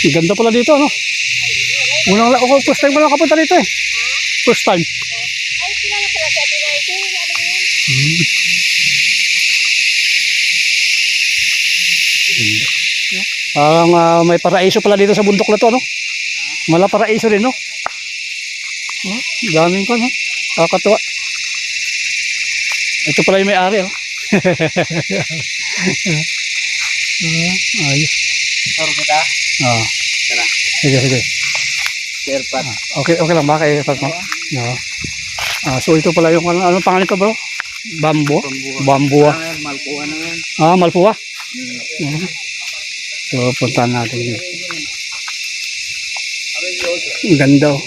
Ang Ganda pala dito, ano? Unang ako, first time ko lang kapunta dito eh. First time. Ay, kilala pala Rosie. Ano yan? Parang ah, may paraiso pala dito sa bundok na to, no? Mala paraiso rin, no? Oh, daming ko, no? Kakatuwa. Ito pala yung may-ari, oh. Ah, ayos. Toro kita. Ah. Tara. Sige, sige. Share pat. Okay, okay lang ba kay Pat mo? No. Ah, so ito pala yung ano, anong pangalan ito, bro? Bambo? Bambua. Malpuan na yan. Ah, Malpua. Mhm. So, puntahan natin yun. Ang ganda oh.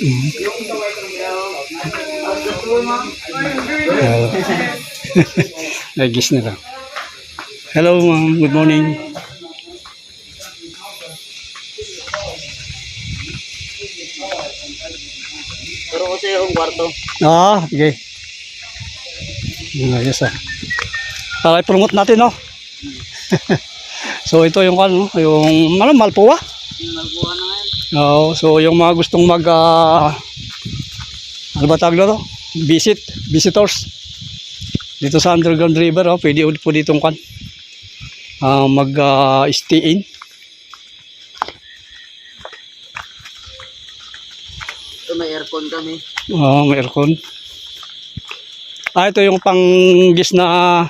Nagis na lang. Hello, ma'am. Good morning. Turo ko sa yung kwarto. Ah, sige. Ayos ah. Okay, promote natin, no? so, ito yung ano, yung ano, Malpuwa. Malpuan na yan. No, so, yung mga gustong mag, ah, ano ba tawag na to? Visit, visitors. Dito sa Underground River, oh, pwede ulit po ditong kan. ah mag ah, stay in. Ito may aircon kami. Oh, may aircon. Ah, ito yung panggis na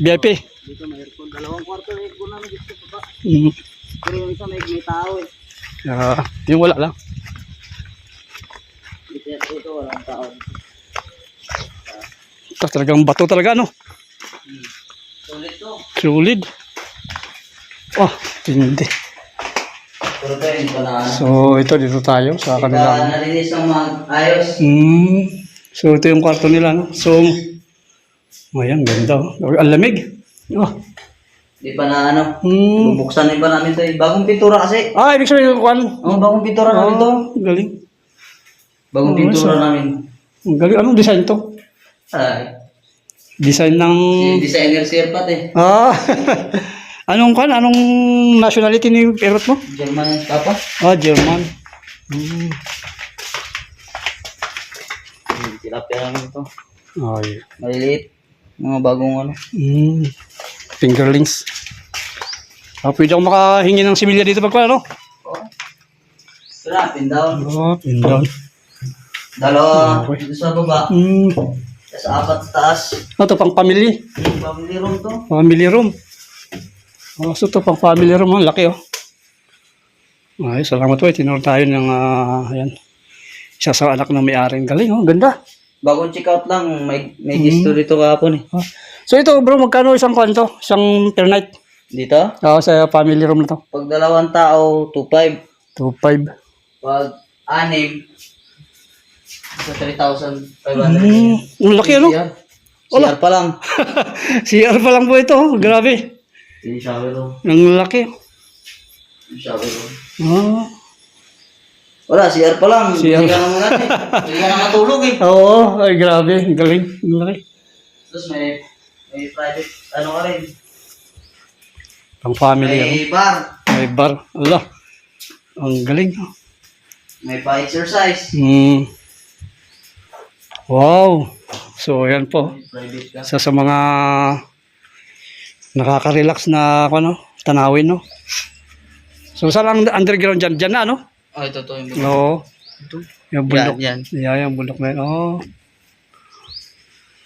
VIP. Dito may aircon. Dalawang kwarto may aircon namin dito sa baba. Mm. Pero yung isa may, may tao eh. Ah, yung wala lang. Dito walang tao. Ito talagang bato talaga, no? Sulit to. Solid. Oh, hindi So, ito dito tayo sa kanila. nalinis ng mga ayos. Hmm. So, ito yung kwarto nila, no? So, ayan, ganda. oh. Ang lamig. Oh. Di pa na ano. Hmm. Bubuksan din pa namin to eh. Bagong pintura kasi. Ah, ibig sabihin yung kwan. Oh, bagong pintura namin to. Oh, galing. Bagong Oh, pintura so- namin. Ang galing. Anong design to? Ay, Design ng... si designer Sir Pat eh. Ah, anong kwan? Anong nationality ni parent mo? German yung papa. Ah, German. Hmm. Hmm, Tilapia namin to. Ay. Maliliit. Mga bagong ano. Mm. Fingerlings. Ah, pwede ako makahingi ng similya dito pag ano? Oh. Tara, pin down. Oh, pin down. Dalawa. Okay. Dito sa baba. Mm. Tapos apat sa taas. Oh, ito pang family. Family room to. Family room. Oh, so ito pang family room. Ang laki oh. Ay, salamat po. Tinuro tayo ng, ah, ayan. Isa sa anak ng may-aring galing oh. Ganda. Bagong check out lang. May, may Hmm. guest dito kahapon eh. Ah. So ito bro, magkano isang kwanto? Isang per night? Dito? Ah, sa family room na to. Pag dalawang tao, 2.5. 2.5. Pag anim, sa 3,500. Mm. Ang laki ano? CR. CR pa lang. CR pa lang po ito. oh. Grabe. Yung shower room. Ang laki. Yung shower room. Ah. Wala, CR pa lang. CR. Hindi ka naman natin. Hindi ka na matulog eh. Oo, ay grabe. Ang galing. Ang laki. Tapos may, may private, ano ka rin. Pang family. ano? May bar. May bar. Allah. Ang galing. May pa-exercise. Mm. Wow. So, yan po. Isa sa mga nakaka-relax na ano, tanawin, no? So, saan ang underground dyan? Dyan na, no? Oh, ito to yung Oo. Yung bundok. Yan, Yeah, yung bundok na yun. Oh.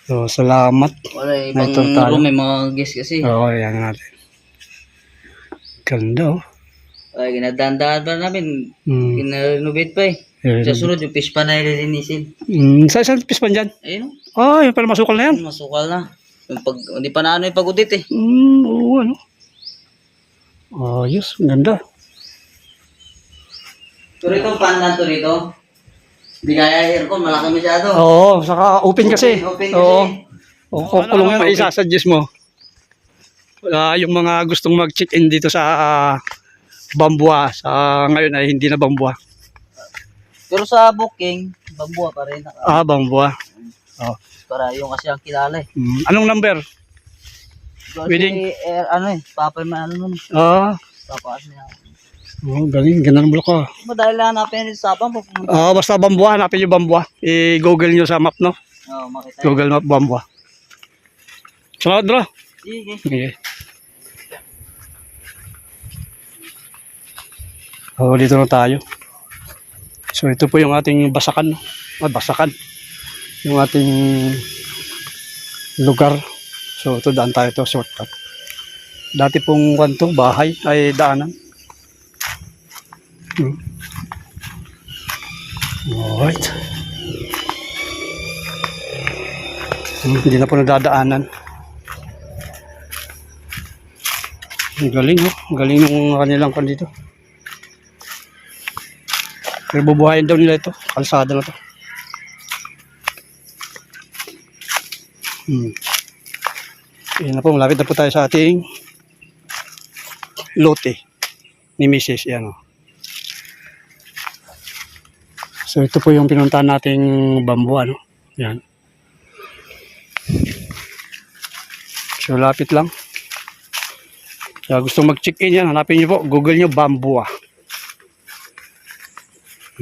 So, salamat. Wala, ibang Ito tayo. room may mga guest kasi. Oo, yan natin. Ganda, oh. Ay, ginadandaan pa namin. Mm. Ginarenovate pa eh. Yeah. Sa sunod, yung fish pa na ililinisin. Mm. Sa isang pispan dyan? Ayun, Ah, yung pala masukal na yan. masukal na. Yung pag, hindi pa na ano yung pag-udit eh. Mm, oo, ano. Ayos, ang ganda. Pero itong fan lang to dito. Hindi kaya aircon, malaki masyado. Oo, saka open kasi. Open kasi. Oo. O, kukulong yan. Isasuggest mo. Ah, yung mga gustong mag-check-in dito sa ah, bambua. Sa ngayon ay hindi na bambua. Pero sa booking, bambua pa rin. Naka, Ah, bambua. Oh. para yung kasi ang kilala eh. Mm, anong number? Kasi, Pwedeng- eh, ano eh, papa yung ano nun. Ah, Papaas niya. Oh, galing. Ganun mo ka. Madali lang hanapin yung sabang pupunta. Ah, basta bambua. Hanapin yung bambua. I-google nyo sa map, no? Oo, makita. Google map bambua. Salamat, bro. Sige. Okay. Oh, dito na tayo. So ito po yung ating basakan, no? Ah, basakan. Yung ating lugar. So ito daan tayo to shortcut. Dati pong kanto, bahay ay daanan. Hmm. Alright. Hmm, hindi na po nadadaanan. Ang galing, oh. Ang galing ng kanilang kan dito. Pero bubuhayin daw nila ito. Kalsada na to. Hmm. Yan na po. Malapit na po tayo sa ating lote ni Mrs. Yan, oh. So ito po yung pinuntahan nating bambu, ano? Yan. So lapit lang. Kaya gusto mag-check-in yan, hanapin nyo po. Google nyo Bambua.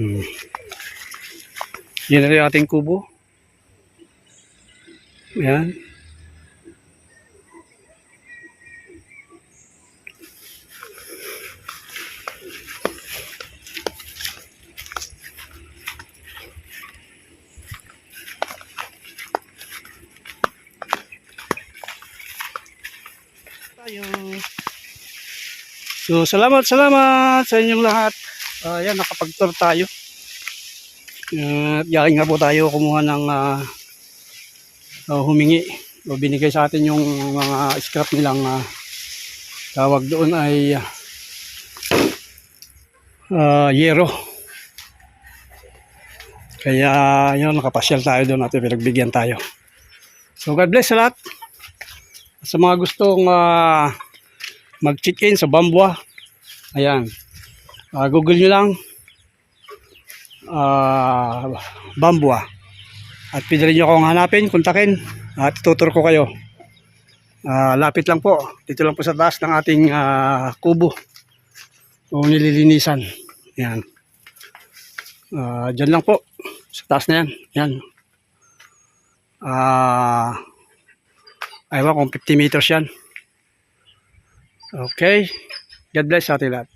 Hmm. Yan na rin ating kubo. Yan. Tayo. So, salamat, salamat sa inyong lahat. Ayan, nakapag-tour tayo. At yakin nga po tayo kumuha ng ah, ah, humingi o binigay sa atin yung mga scrap nilang ah, tawag doon ay ah, yero. Kaya yun, nakapasyal tayo doon at pinagbigyan tayo. So God bless sa lahat. Sa mga gustong ah, mag-check-in sa Bambua, ayan, Ah, Google nyo lang ah Bambua. At pwede rin nyo akong hanapin, kontakin at tutur ko kayo. Ah, lapit lang po. Dito lang po sa taas ng ating ah, kubo. O nililinisan. Yan. Ah, dyan lang po. Sa taas na yan. Yan. Ah, ayaw kung 50 meters yan. Okay. God bless sa ating lahat.